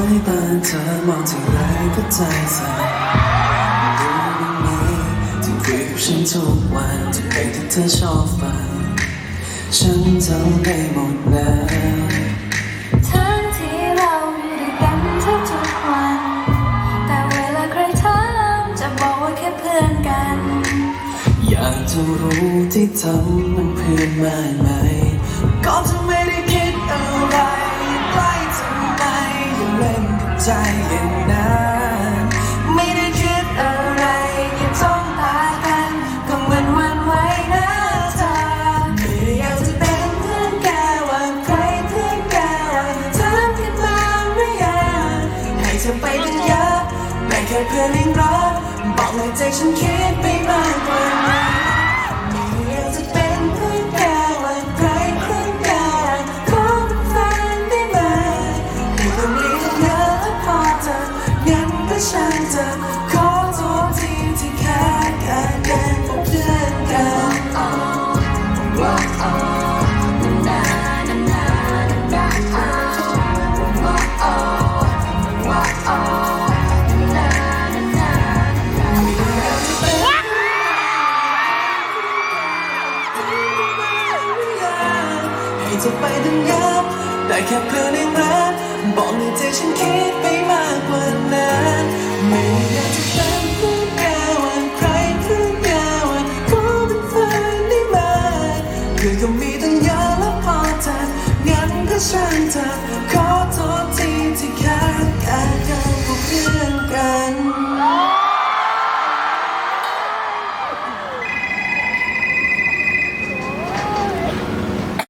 ายตาเธอมองที่ไรก็ใจสั่นรู้บ้างไหมที่คุยกับฉันทุกวันทุกเพลงที่เธอชอบฟัง ฉันจำได้หมดแล้วทั้งที่เราอยู่ด้วยกันทุกทุกๆวัน แต่เวลาใครถามจะบอกว่าแค่เพื่อนกัน อยากจะรู้ที่ทำมันเพื่อนมากไหมก็จะ ใจอย่างนั้นไม่ได้คิดอะไรอย่าจ้องตากันก็เหมือนวันไหวนะเธอไม่อยากจะเป็นเพื่อนแกว่าใครเพื่อนแกว่าถามกันมาหรือยังให้เธอไปกันเยอะไม่แค่เพื่อนเองรักบอกเลยใจฉันคิดไปมากกว่า ก็ช่างเธอขอโทษทีที่แค่แค่เดินกับเพื่อนกันให้เธอไปถึงยับได้แค่เพื่อนเองรักบอกในใจฉันคิด ไม่